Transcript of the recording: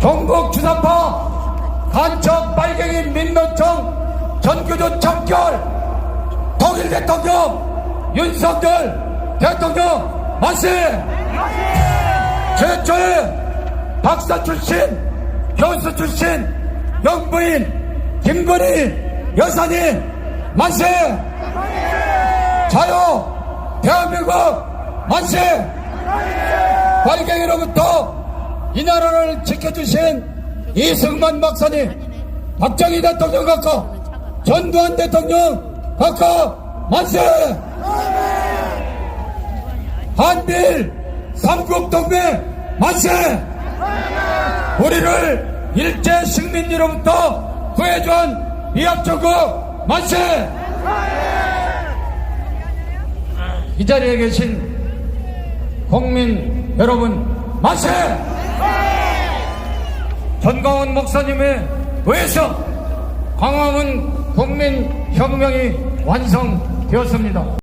경북 주사파 간첩 빨갱이 민노총 전교조 청결 독일 대통령 윤석열 대통령 만세! 최초의 박사 출신 교수 출신 영부인 김건희 여사님 만세! 자유 대한민국 만세! 발갱이로부터 이 나라를 지켜주신 이승만 박사님 박정희 대통령 각하 전두환 대통령 각하 만세! 한일 삼국 동맹 만세! 우리를 일제 식민지로부터 구해준 미합조국 만세! 이 자리에 계신 국민 여러분 만세 전광훈 목사님의 의해서 광화문 국민혁명이 완성되었습니다.